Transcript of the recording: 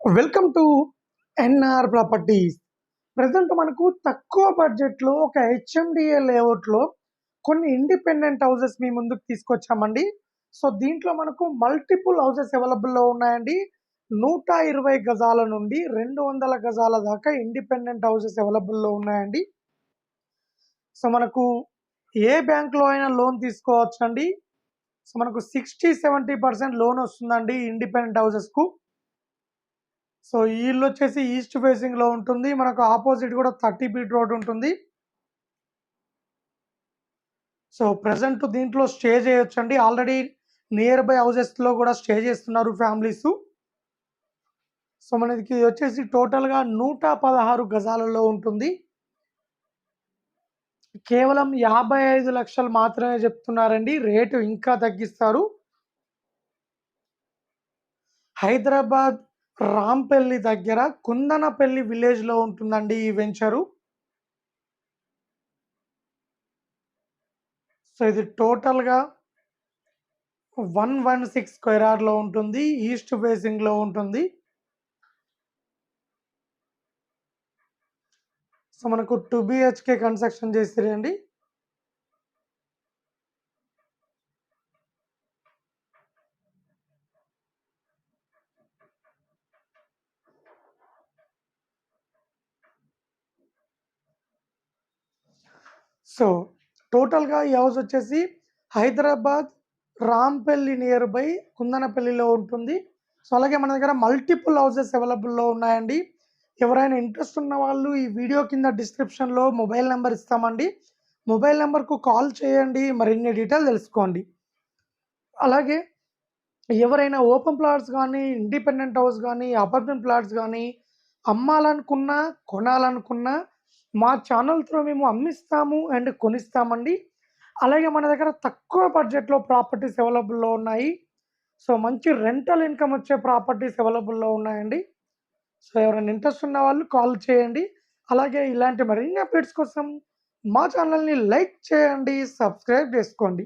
Welcome to NR properties present మనకు తక్కువ బడ్జెట్లో ఒక హెచ్ఎండిఏ లేఅవుట్లో కొన్ని ఇండిపెండెంట్ హౌసెస్ మీ ముందుకు తీసుకొచ్చామండి. సో దీంట్లో మనకు మల్టిపుల్ హౌసెస్ అవైలబుల్లో ఉన్నాయండి. నూట ఇరవై గజాల నుండి రెండు వందల గజాల దాకా ఇండిపెండెంట్ హౌసెస్ అవైలబుల్లో ఉన్నాయండి. సో మనకు ఏ బ్యాంక్లో అయినా లోన్ తీసుకోవచ్చండి. సో మనకు సిక్స్టీ సెవెంటీ పర్సెంట్ లోన్ వస్తుందండి ఇండిపెండెంట్ హౌసెస్కు సో ఈ ఇల్లు వచ్చేసి ఈస్ట్ ఫేసింగ్లో ఉంటుంది. మనకు ఆపోజిట్ కూడా థర్టీ ఫీట్ రోడ్ ఉంటుంది. సో ప్రజెంట్ దీంట్లో స్టే చేయొచ్చండి. ఆల్రెడీ నియర్ బై హౌసెస్లో కూడా స్టే చేస్తున్నారు ఫ్యామిలీస్. సో మనకి ఇది వచ్చేసి టోటల్గా నూట పదహారు గజాలలో ఉంటుంది. కేవలం యాభై ఐదు లక్షలు మాత్రమే చెప్తున్నారండి. రేటు ఇంకా తగ్గిస్తారు. హైదరాబాద్ రాంపల్లి దగ్గర కుందనపల్లి విలేజ్లో ఉంటుందండి ఈ వెంచరు సో ఇది టోటల్గా వన్ వన్ సిక్స్ స్క్వేరార్లో ఉంటుంది ఈస్ట్ ఫేసింగ్లో ఉంటుంది. సో మనకు టూ బిహెచ్కే కన్స్ట్రక్షన్ చేసిరండి సో టోటల్గా ఈ హౌస్ వచ్చేసి హైదరాబాద్ రాంపల్లి నియర్ బై కుందనపల్లిలో ఉంటుంది. సో అలాగే మన దగ్గర మల్టిపుల్ హౌసెస్ అవైలబుల్లో ఉన్నాయండి. ఎవరైనా ఇంట్రెస్ట్ ఉన్న వాళ్ళు ఈ వీడియో కింద డిస్క్రిప్షన్లో మొబైల్ నెంబర్ ఇస్తామండి. మొబైల్ నెంబర్కు కాల్ చేయండి మరిన్ని డీటెయిల్ తెలుసుకోండి. అలాగే ఎవరైనా ఓపెన్ ప్లాట్స్ కానీ ఇండిపెండెంట్ హౌస్ కానీ అపార్ట్మెంట్ ప్లాట్స్ కానీ అమ్మాలనుకున్నా కొనాలనుకున్నా మా ఛానల్ త్రూ మేము అమ్మిస్తాము అండ్ కొనిస్తామండి. అలాగే మన దగ్గర తక్కువ బడ్జెట్లో ప్రాపర్టీస్ అవైలబుల్లో ఉన్నాయి. సో మంచి రెంటల్ ఇన్కమ్ వచ్చే ప్రాపర్టీస్ అవైలబుల్లో ఉన్నాయండి. సో ఎవరైనా ఇంట్రెస్ట్ ఉన్న వాళ్ళు కాల్ చేయండి. అలాగే ఇలాంటి మరిన్ని అప్డేట్స్ కోసం మా ఛానల్ని లైక్ చేయండి సబ్స్క్రైబ్ చేసుకోండి.